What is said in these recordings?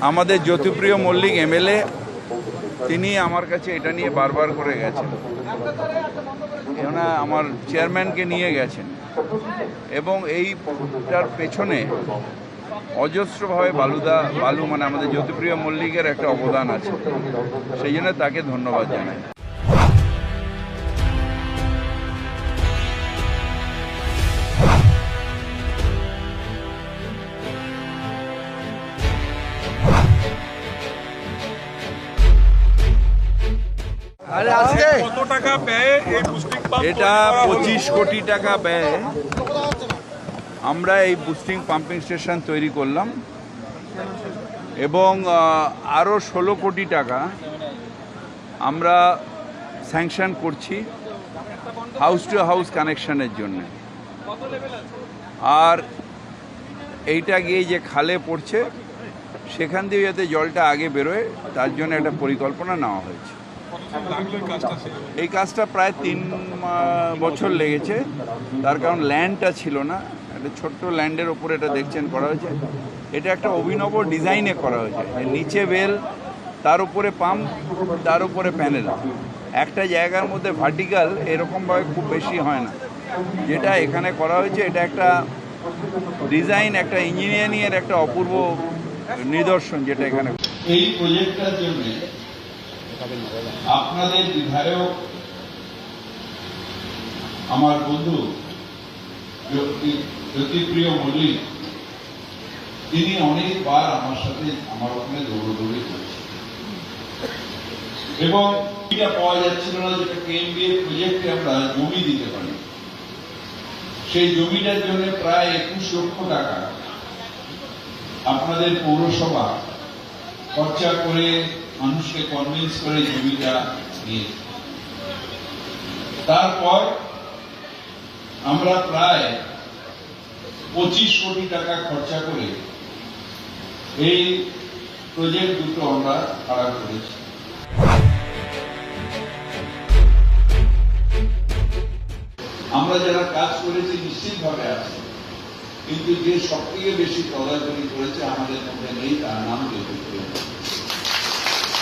আমাদের জ্যোতিপ্রিয় মল্লিক এমএলএ, তিনি আমার কাছে এটা নিয়ে বারবার করে গেছেন। কেননা আমার চেয়ারম্যানকে নিয়ে গেছেন। এবং এইটার পেছনে অজস্রভাবে বালুদা, বালু মানে আমাদের জ্যোতিপ্রিয় মল্লিকের একটা অবদান আছে। সেই জন্য তাকে ধন্যবাদ জানাই। এটা পঁচিশ কোটি টাকা ব্যয় আমরা এই বুস্টিং পাম্পিং স্টেশন তৈরি করলাম। এবং আরও ষোলো কোটি টাকা আমরা স্যাংশন করছি হাউস টু হাউস কানেকশনের জন্য। আর এইটা গিয়ে যে খালে পড়ছে সেখান দিয়ে যাতে জলটা আগে বেরোয় তার জন্য একটা পরিকল্পনা নেওয়া হয়েছে। এই কাজটা প্রায় তিন বছর লেগেছে। তার কারণ ল্যান্ডটা ছিল না। একটা ছোট্ট ল্যান্ডের ওপরে এটা দেখছেন করা হয়েছে। এটা একটা অভিনব ডিজাইনে করা হয়েছে। নিচে বেল, তার উপরে পাম্প, তার উপরে প্যানেল। একটা জায়গার মধ্যে ভার্টিক্যাল এরকমভাবে খুব বেশি হয় না। যেটা এখানে করা হয়েছে, এটা একটা ডিজাইন, একটা ইঞ্জিনিয়ারিংয়ের একটা অপূর্ব নিদর্শন যেটা এখানে। এই প্রজেক্টটার জন্য আপনাদের বিধায়ক আমার বন্ধু জ্যোতিপ্রিয় মল্লিক, তিনি অনেকবার আমার সাথে আমার ওখানে দৌড়দৌড়ি করছে এবং এটা পাওয়া যাচ্ছিল না যেটা কেএমবিএ প্রজেক্টে আমরা জমি দিতে পারি। সেই জমিটার জন্য প্রায় একুশ লক্ষ টাকা আপনাদের পৌরসভা খরচা করে মানুষকে কনভিন্স করে জমিটা নিয়ে। তারপর আমরা প্রায় পঁচিশ কোটি টাকা খরচা করে এই প্রজেক্ট দুটো আমরা খাড়া করেছি। আমরা যারা কাজ করেছি নিশ্চিতভাবে আছে, কিন্তু যে সব থেকে বেশি তদারকি করেছে আমাদের মধ্যে নেই, তার নাম জ্যোতিপ্রিয়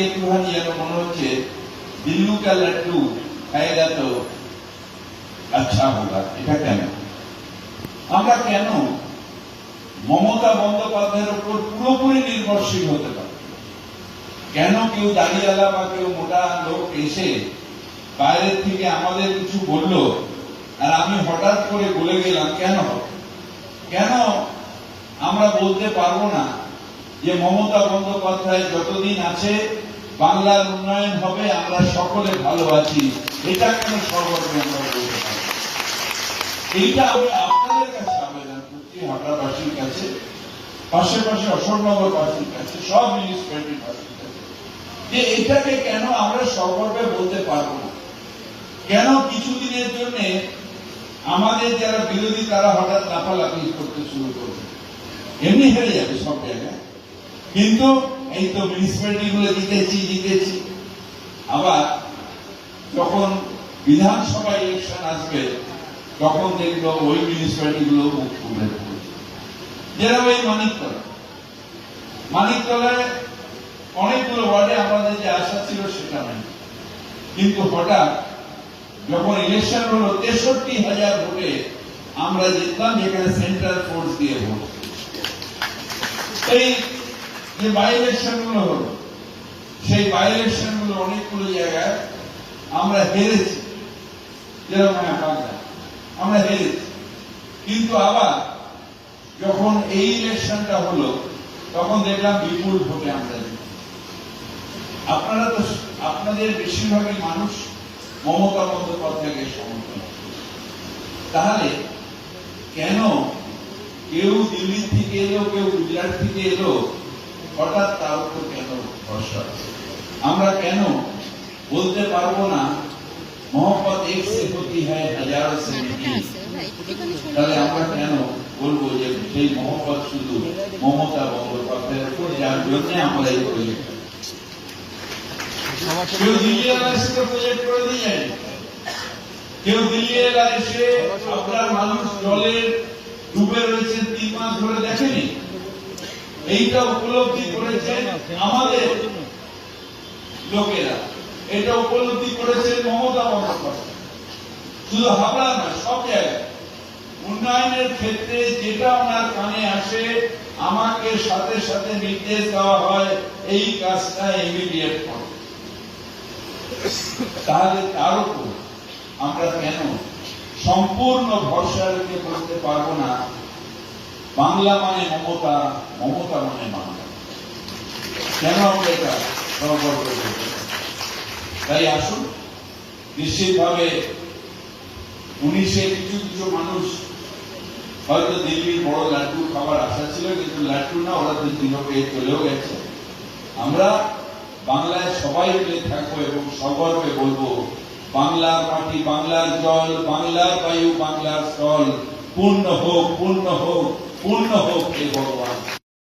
একটুখানি যেন মনে হচ্ছে দিল্লু কা লাড্ডু তো আচ্ছা হোগা এটা কেন আমরা কেন মমতা বন্দ্যোপাধ্যায়ের উপর পুরোপুরি নির্ভরশীল হতে পারি কেন কেউ দাঁড়িয়ালা বা কেউ মোটা লোক এসে বাইরের থেকে আমাদের কিছু বলল আর আমি হঠাৎ করে বলে গেলাম কেন কেন আমরা বলতে পারব না যে মমতা বন্দ্যোপাধ্যায় যতদিন আছে বাংলার উন্নয়ন হবে, আমরা সকলে ভালো আছি এটা কেন সর্বত্র আমরা বলতে পারব এইটা আমি আপনাদের কাছে আবেদন করছি হাবড়াবাসীর কাছে, পাশাপাশি অশোকনগরবাসীর কাছে, সব মিউনিসিপ্যালিটির কাছে, যে এটাকে কেন আমরা সগর্বে বলতে পারব না? কেন কিছুদিনের জন্য আমাদের যারা বিরোধী, তারা হঠাৎ লাফালাফি করতে শুরু করবে? এমনি হেরে যাবে সব জায়গায়। কিন্তু এই তো মিউনিসিপ্যালিটি গুলো জিতেছি জিতেছি। আবার যখন বিধানসভা ইলেকশন আসবে, তখন দেখল ওই মিউনিসিপ্যালিটি গুলো মুখ খুলে যেরকম এই মানিকতলা মানিকতলায় অনেকগুলো ওয়ার্ডে আমাদের যে আশা ছিল সেটা নেই। কিন্তু হঠাৎ যখন ইলেকশন হলো, তেষট্টি হাজার ভোটে আমরা জিতলাম, যেখানে সেন্ট্রাল ফোর্স দিয়ে ভোট। এই যে বাই ইলেকশনগুলো হলো, সেই বাই গুলো অনেকগুলো জায়গায় আমরা হেরেছি। যেরকম আমরা হেরেছি। কিন্তু আবার যখন এই ইলেকশনটা হলো, তখন দেখলাম বিপুল ভোটে আমরা আপনারা তো আপনাদের বেশিরভাগই মানুষ মমতা বন্দ্যোপাধ্যায়কে সমর্থন তাহলে কেন কেউ দিল্লি থেকে এলো, কেউ গুজরাট থেকে এলো হঠাৎ তার উপর কেন ভরসা আমরা কেন বলতে পারব না, মোহাম্মদ এক সে হাজারো সে তাহলে আমরা কেন বলব যে সেই মোহাম্মদ শুধু মমতা বন্দ্যোপাধ্যায়ের উপর, যার জন্য আমরা এই প্রজেক্ট কেউ দিল্লি প্রজেক্ট করে দিয়ে কেউ দিল্লি আপনার মানুষ জলের ডুবে রয়েছে তিন মাস ধরে দেখেনি? এইটা উপলব্ধি করেছে আমাদের লোকেরা। এটা উপলব্ধি করেছে মমতা বন্দ্যোপাধ্যায়। শুধু হাবড়া নয়, সব উন্নয়নের ক্ষেত্রে যেটা ওনার কানে আসে, আমাকে সাথে সাথে নির্দেশ দেওয়া হয়, এই কাজটা ইমিডিয়েট করো। তাহলে তার উপর আমরা কেন সম্পূর্ণ ভরসা রেখে বলতে পারব না? বাংলা মানে মমতা মমতা মানে বাংলা। কেন এটা? তাই আসুন, নিশ্চিতভাবে উনিশে কিছু মানুষ হয়তো দিল্লির বড় লাড্ডু খাবার আশা ছিল, কিন্তু লাড্ডু না, ওরা তো দিন পেয়ে চলেও গেছে। আমরা বাংলায় সবাই মিলে থাকব এবং সগর্বে বলব, বাংলার মাটি, বাংলার জল, বাংলার বায়ু, বাংলার স্থল, পূর্ণ হোক পূর্ণ হোক। পূর্ণ হোক হে ভগবান